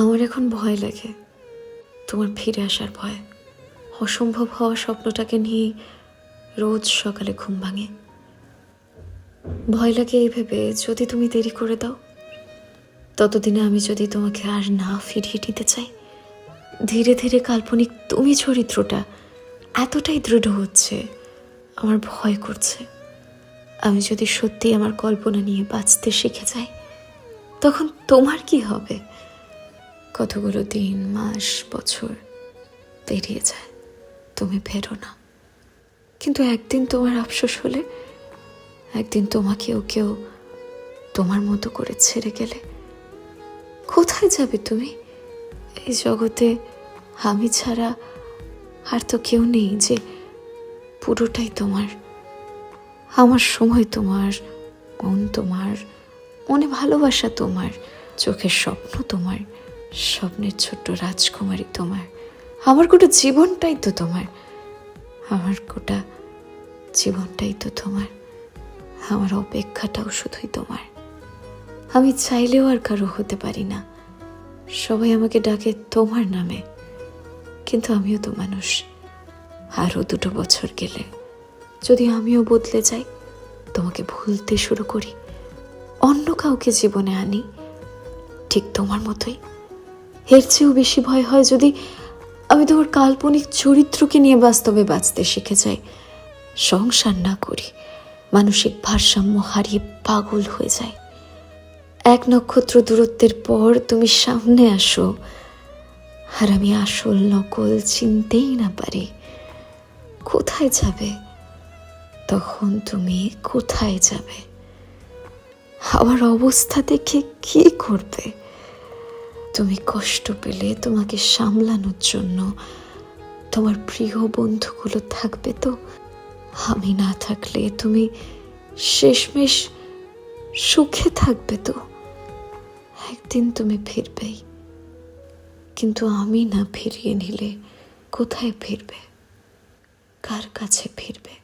আমার এখন ভয় লাগে। তোমার ফিরে আসার ভয়। অসম্ভব হওয়া স্বপ্নটাকে নিয়ে রোজ সকালে ঘুম ভাঙে। ভয় লাগে এই ভেবে যদি তুমি দেরি করে দাও, ততদিনে আমি যদি তোমাকে আর না ফিরিয়ে নিতে চাই, ধীরে ধীরে কাল্পনিক তুমি চরিত্রটা এতটাই দৃঢ় হচ্ছে, আমার ভয় করছে। আমি যদি সত্যি আমার কল্পনা নিয়ে বাঁচতে শিখে যাই, তখন তোমার কি হবে? কতগুলো দিন, মাস, বছর পেরিয়ে যায়, তুমি ফেরো না। কিন্তু একদিন তোমার আফসোস হলে, একদিন তোমাকেও কেউ তোমার মতো করে ছেড়ে গেলে, কোথায় যাবে তুমি? এই জগতে আমি ছাড়া আর তো কেউ নেই যে পুরোটাই তোমার। আমার সময় তোমার, মন তোমার, মনে ভালোবাসা তোমার, চোখের স্বপ্ন তোমার। স্বপ্নের ছোট্ট রাজকুমারী তোমার। আমার গোটা জীবনটাই তো তোমার। আমার গোটা জীবনটাই তো তোমার। আমার অপেক্ষাটাও শুধুই তোমার। আমি চাইলেও আর কারও হতে পারি না। সবাই আমাকে ডাকে তোমার নামে। কিন্তু আমিও তো মানুষ। আরও দুটো বছর গেলে যদি আমিও বদলে যাই, তোমাকে ভুলতে শুরু করি। অন্য কাউকে জীবনে আনি, ঠিক তোমার মতোই। এর চেয়েও বেশি ভয় হয় যদি আমি তোমার কাল্পনিক চরিত্রকে নিয়ে বাস্তবে বাঁচতে শিখে যাই। সংসার না করি, মানসিক ভারসাম্য হারিয়ে পাগল হয়ে যায় এক নক্ষত্র দূরত্বের পর তুমি সামনে আসো, আর আমি আসল নকল চিনতেই না পারি। কোথায় যাবে? তখন তুমি কোথায় যাবে? আমার অবস্থা দেখে কি করবে? তুমি কষ্ট পেলে তোমাকে সামলানোর জন্য। তোমার প্রিয় বন্ধুগুলো থাকবে তো? আমি না থাকলে তুমি শেষমেশ সুখে থাকবে তো? একদিন তুমি ফিরবেই কিন্তু আমি না ফিরিয়ে নিলে কোথায় ফিরবে? কার কাছে ফিরবে?